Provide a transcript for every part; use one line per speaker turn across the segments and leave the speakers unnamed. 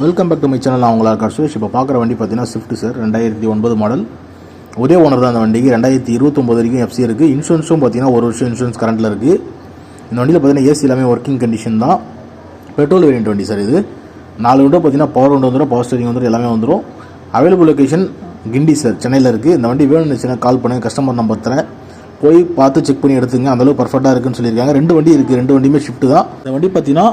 Welcome back to my channel நான் உங்களா இருக்கா சுரேஷ். இப்போ பார்க்குற வண்டி பார்த்தீங்கன்னா ஸ்விஃப்ட் சார் ரெண்டாயிரத்தி ஒன்பது மாடல் ஒரே ஓனர் தான் அந்த வண்டிக்கு. ரெண்டாயிரத்தி இருபத்தொம்பது வரைக்கும் எஃப்சி இருக்குது இன்சூரன்ஸும் பார்த்தீங்கன்னா ஒரு வருஷம் இன்சூரன்ஸ் கரண்ட்டில் இருக்குது இந்த வண்டியில் பார்த்தீங்கன்னா ஏசி எல்லாமே ஒர்க்கிங் கண்டிஷன் தான். பெட்ரோல் வேரியன்ட் வண்டி சார் இது. நாலு விண்டோ பார்த்தீங்கன்னா பவர் விண்டோ வந்துடும் பவர் ஸ்டேரிங் வந்துடும் எல்லாமே வந்துடும் அவைலபிள் லொகேஷன் கிண்டி சார் சென்னையில் இருக்குது இந்த வண்டி வேணும்னுச்சுன்னா கால் பண்ணுங்கள் கஸ்டமர் நம்பர் தரேன். போய் பார்த்து செக் பண்ணி எடுத்துங்க. அந்தளவுக்கு பர்ஃபெக்டாக இருக்குன்னு சொல்லியிருக்காங்க. ரெண்டு வண்டி இருக்குது ரெண்டு வண்டியுமே ஷிஃப்ட் தான். இந்த வண்டி பார்த்தீங்கன்னா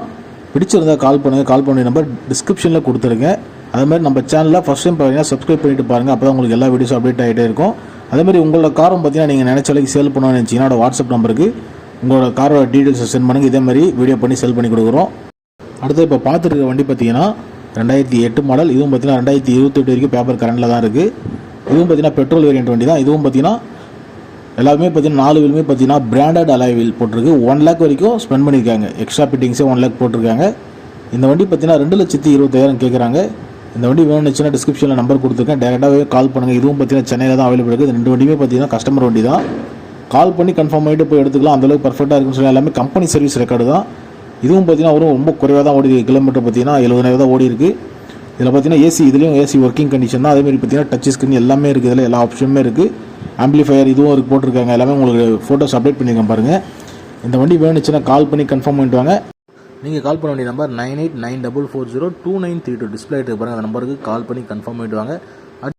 பிடிச்சிருந்தா கால் பண்ணுங்கள் கால் பண்ண நம்பர் டிஸ்கிரிப்ஷனில் கொடுத்துருங்க. அதே மாதிரி நம்ம சேனலில் ஃபஸ்ட் டைம் பார்த்தீங்கன்னா சப்ஸ்கிரைப் பண்ணிட்டு பாருங்கள் அப்போ தான் உங்களுக்கு எல்லா வீடியோஸும் அப்டேட் ஆகிட்டே இருக்கும். அதே மாதிரி உங்களோட காரம் பார்த்தீங்கன்னா நீங்கள் நினச்ச அளவுக்கு சேல் பண்ணணும்னு நினச்சிங்கன்னா என்னோட வாட்ஸ்அப் நம்பருக்கு உங்களோட காரோட டீட்டெயில்ஸை சென்ட் பண்ணுங்கள் இதே மாதிரி வீடியோ பண்ணி செல் பண்ணி கொடுக்குறோம். அடுத்து இப்போ பார்த்துருக்க வண்டி பார்த்தீங்கன்னா ரெண்டாயிரத்தி எட்டு மாடல் இதுவும் பார்த்தீங்கன்னா ரெண்டாயிரத்தி இருபத்தெட்டு வரைக்கும் பேப்பர் கரண்டில் தான் இருக்குது இதுவும் பார்த்தீங்கன்னா பெட்ரோல் வேரியன்ட் வண்டி தான். இதுவும் பார்த்தீங்கன்னா எல்லாருமே பார்த்தீங்கன்னா நாலு வீலுமே பார்த்தீங்கன்னா பிராண்டட் அலாய் வீல் போட்டிருக்கு. ஒன் லேக் வரைக்கும் ஸ்பெண்ட் பண்ணியிருக்காங்க. எக்ஸ்ட்ரா ஃபிட்டிங்ஸே ஒன் லேக் போட்டிருக்காங்க. இந்த வண்டி பார்த்தீங்கன்னா ரெண்டு லட்சத்தி இருபத்தாயிரம் கேட்குறாங்க. இந்த வண்டி வேணுச்சுன்னா டிஸ்கிரிப்ஷனில் நம்பர் கொடுத்துருக்கேன். டேரெக்டாகவே கால் பண்ணுங்கள் இதுவும் பார்த்தீங்கன்னா சென்னையில் தான் அவைலபிள் இருக்குது. ரெண்டு வண்டியுமே பார்த்தீங்கன்னா கஸ்டமர் வண்டி தான். கால் பண்ணி கன்ஃபார்ம் பண்ணிட்டு போய் எடுத்துக்கலாம். அந்தளவுக்கு பர்ஃபெக்டாக இருக்குன்னு சொல்லி எல்லாமே கம்பெனி சர்வீஸ் ரெக்கார்டு தான். இதுவும் பார்த்தீங்கன்னா ஒரு ரொம்ப குறைவாக தான் ஓடி இருக்குது கிலோமீட்டர் பார்த்தீங்கன்னா எழுபதாயிரம் தான் ஓடி இருக்குது இதில் பார்த்தீங்கன்னா ஏசி இதுலேயும் ஏசி ஒர்க்கிங் கண்டிஷன் தான். அதேமாதிரி பார்த்தீங்கன்னா டச் ஸ்க்ரீன் எல்லாமே இருக்குது இதில் எல்லா ஆப்ஷனுமே இருக்குது ஆம்பிளிஃபையர் இதுவும் இருக்கு போட்டிருக்காங்க. எல்லாமே உங்களுக்கு ஃபோட்டோஸ் அப்டேட் பண்ணியிருக்கேன் பாருங்கள் இந்த வண்டி வேணுச்சுன்னா கால் பண்ணி கன்ஃபார்ம் பண்ணிட்டு வாங்க. நீங்கள் கால் பண்ண வேண்டிய number nine eight nine double four zero two nine three two display பாருங்கள் அந்த நம்பருக்கு கால் பண்ணி கன்ஃபார்ம் பண்ணிட்டு வாங்க.